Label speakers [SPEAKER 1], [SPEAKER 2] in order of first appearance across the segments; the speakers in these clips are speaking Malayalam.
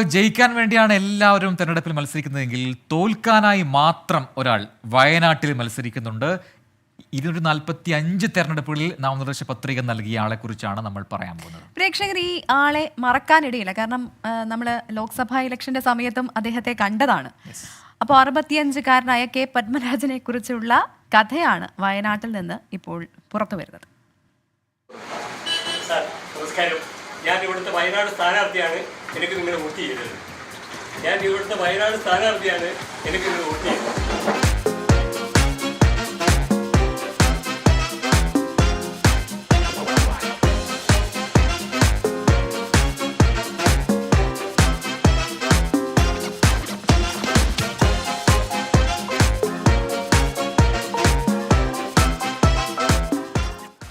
[SPEAKER 1] ജയിക്കാൻ വേണ്ടിയാണ് എല്ലാവരും തെരഞ്ഞെടുപ്പിൽ മത്സരിക്കുന്നതെങ്കിൽ തോൽക്കാനായി മാത്രം ഒരാൾ വയനാട്ടിൽ മത്സരിക്കുന്നുണ്ട്. ഇരുന്നൂറ്റി നാൽപ്പത്തി അഞ്ച് തെരഞ്ഞെടുപ്പുകളിൽ നാമനിർദ്ദേശ പത്രിക നൽകിയ ആളെ കുറിച്ചാണ് നമ്മൾ പറയാൻ പോകുന്നത്.
[SPEAKER 2] പ്രേക്ഷകർ ഈ ആളെ മറക്കാനിടയില്ല. കാരണം നമ്മൾ ലോക്സഭാ ഇലക്ഷന്റെ സമയത്തും അദ്ദേഹത്തെ കണ്ടതാണ്. അപ്പോൾ അറുപത്തിയഞ്ചുകാരനായ കെ പത്മരാജനെ കുറിച്ചുള്ള കഥയാണ് വയനാട്ടിൽ നിന്ന് ഇപ്പോൾ പുറത്തു വരുന്നത്.
[SPEAKER 3] ഞാൻ ഇവിടുത്തെ വയനാട് സ്ഥാനാർത്ഥിയാണ്. എനിക്ക് നിങ്ങളെ വോട്ട് ചെയ്യരുത്. ഞാൻ ഇവിടുത്തെ വയനാട് സ്ഥാനാർത്ഥിയാണ് എനിക്ക് നിങ്ങൾ വോട്ട് ചെയ്തത്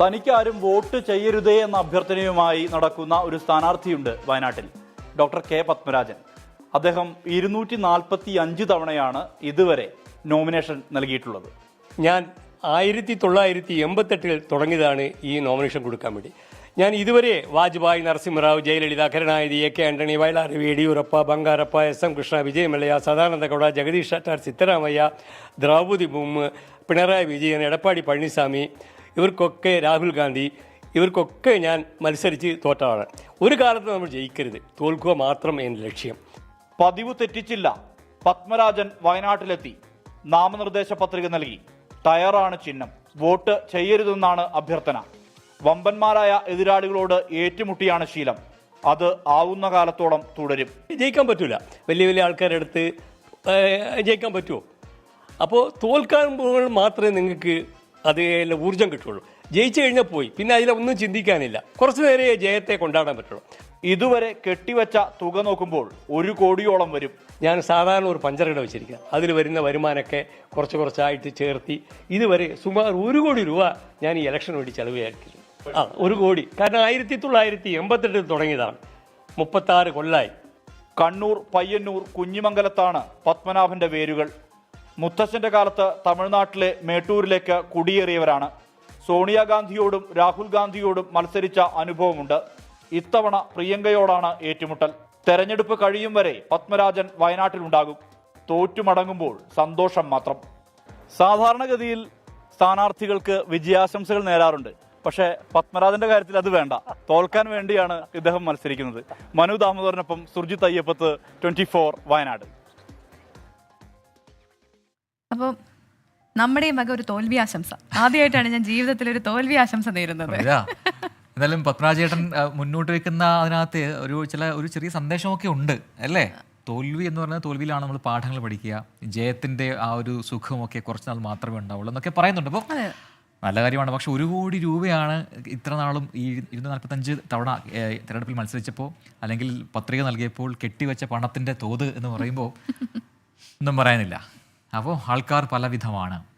[SPEAKER 4] തനിക്കാരും വോട്ട് ചെയ്യരുതേ എന്ന അഭ്യർത്ഥനയുമായി നടക്കുന്ന ഒരു സ്ഥാനാർത്ഥിയുണ്ട് വയനാട്ടിൽ. Doctor K Padmarajan. അദ്ദേഹം ഇരുന്നൂറ്റി നാൽപ്പത്തി അഞ്ച് തവണയാണ് ഇതുവരെ നോമിനേഷൻ നൽകിയിട്ടുള്ളത്.
[SPEAKER 3] ഞാൻ ആയിരത്തി തൊള്ളായിരത്തി എൺപത്തെട്ടിൽ തുടങ്ങിയതാണ് ഈ നോമിനേഷൻ കൊടുക്കാൻ വേണ്ടി. ഞാൻ ഇതുവരെ Vajpayee Narasimha Rao Jayalalithaa Karunanidhi A K Antony Vayalar Yediyurappa Bangarappa S M Krishna Vijay Mallya Sadananda Gowda Jagadish Shettar Siddaramaiah Draupadi Murmu Pinarayi Vijayan Edappadi Palaniswami ഇവർക്കൊക്കെ രാഹുൽ ഗാന്ധി ഇവർക്കൊക്കെ ഞാൻ മത്സരിച്ച് തോറ്റതാണ്. ഒരു കാലത്ത് നമ്മൾ ജയിക്കരുത്. തോൽക്കുക മാത്രം എന്റെ ലക്ഷ്യം.
[SPEAKER 4] പതിവ് തെറ്റിച്ചില്ല. പത്മരാജൻ വയനാട്ടിലെത്തി. നാമനിർദ്ദേശ പത്രിക നൽകി. ടയറാണ് ചിഹ്നം. വോട്ട് ചെയ്യരുതെന്നാണ് അഭ്യർത്ഥന. വമ്പന്മാരായ എതിരാളികളോട് ഏറ്റുമുട്ടിയാണ് ശീലം. അത് ആവുന്ന കാലത്തോളം തുടരും.
[SPEAKER 3] ജയിക്കാൻ പറ്റൂല. വലിയ വലിയ ആൾക്കാരുടെ അടുത്ത് ജയിക്കാൻ പറ്റുമോ? അപ്പോൾ തോൽക്കാൻ മാത്രമേ നിങ്ങൾക്ക് അതേ ഊർജം കിട്ടുള്ളൂ. ജയിച്ചു കഴിഞ്ഞാൽ പോയി. പിന്നെ അതിലൊന്നും ചിന്തിക്കാനില്ല. കുറച്ചു നേരെ ജയത്തെ കൊണ്ടാടാൻ പറ്റുള്ളൂ.
[SPEAKER 4] ഇതുവരെ കെട്ടിവെച്ച തുക നോക്കുമ്പോൾ ഒരു കോടിയോളം വരും.
[SPEAKER 3] ഞാൻ സാധാരണ ഒരു പഞ്ചറകട വെച്ചിരിക്കുക. അതിൽ വരുന്ന വരുമാനമൊക്കെ കുറച്ച് കുറച്ചായിട്ട് ചേർത്തി ഇതുവരെ സുമാർ ഒരു കോടി രൂപ ഞാൻ ഈ ഇലക്ഷന് വേണ്ടി ചെലവാക്കിയിരുന്നു ആ ഒരു കോടി. കാരണം ആയിരത്തി തൊള്ളായിരത്തി എൺപത്തെട്ടിൽ തുടങ്ങിയതാണ്. മുപ്പത്താറ് കൊല്ലായി.
[SPEAKER 4] കണ്ണൂർ പയ്യന്നൂർ കുഞ്ഞിമംഗലത്താണ് പത്മനാഭന്റെ വേരുകൾ. മുത്തച്ഛന്റെ കാലത്ത് തമിഴ്നാട്ടിലെ മേട്ടൂരിലേക്ക് കുടിയേറിയവരാണ്. സോണിയാഗാന്ധിയോടും രാഹുൽ ഗാന്ധിയോടും മത്സരിച്ച അനുഭവമുണ്ട്. ഇത്തവണ പ്രിയങ്കയോടാണ് ഏറ്റുമുട്ടൽ. തെരഞ്ഞെടുപ്പ് കഴിയും വരെ പത്മരാജൻ വയനാട്ടിലുണ്ടാകും. തോറ്റുമടങ്ങുമ്പോൾ സന്തോഷം മാത്രം. സാധാരണഗതിയിൽ സ്ഥാനാർത്ഥികൾക്ക് വിജയാശംസകൾ നേരാറുണ്ട്. പക്ഷേ പത്മരാജന്റെ കാര്യത്തിൽ അത് വേണ്ട. തോൽക്കാൻ വേണ്ടിയാണ് ഇദ്ദേഹം മത്സരിക്കുന്നത്. മനു ദാമോദരനൊപ്പം സുർജിത് അയ്യപ്പത്ത് ട്വന്റി ഫോർ വയനാട്.
[SPEAKER 2] അപ്പോൾ നമ്മുടെയും വക ഒരു തോൽവി ആശംസ. ആദ്യമായിട്ടാണ് ഞാൻ ജീവിതത്തിൽ ഒരു തോൽവി ആശംസ നേരുന്നത്.
[SPEAKER 1] എന്തായാലും എന്നാലും പത്മരാജേട്ടൻ മുന്നോട്ട് വെക്കുന്ന അതിനകത്ത് ഒരു ചില ഒരു ചെറിയ സന്ദേശമൊക്കെ ഉണ്ട് അല്ലേ? തോൽവി എന്ന് പറഞ്ഞാൽ തോൽവിയിലാണ് നമ്മൾ പാഠങ്ങൾ പഠിക്കുക. ജയത്തിന്റെ ആ ഒരു സുഖമൊക്കെ കുറച്ച് നാൾ മാത്രമേ ഉണ്ടാവുള്ളൂ എന്നൊക്കെ പറയുന്നുണ്ട്. അപ്പോൾ നല്ല കാര്യമാണ്. പക്ഷെ ഒരു കോടി രൂപയാണ് ഇത്ര നാളും ഈ ഇരുന്നൂറ്റി നാൽപ്പത്തഞ്ച് തവണ തിരഞ്ഞെടുപ്പിൽ മത്സരിച്ചപ്പോൾ അല്ലെങ്കിൽ പത്രിക നൽകിയപ്പോൾ കെട്ടിവെച്ച പണത്തിന്റെ തോത് എന്ന് പറയുമ്പോൾ ഒന്നും പറയാനില്ല. അപ്പോൾ ആൾക്കാർ പലവിധമാണ്.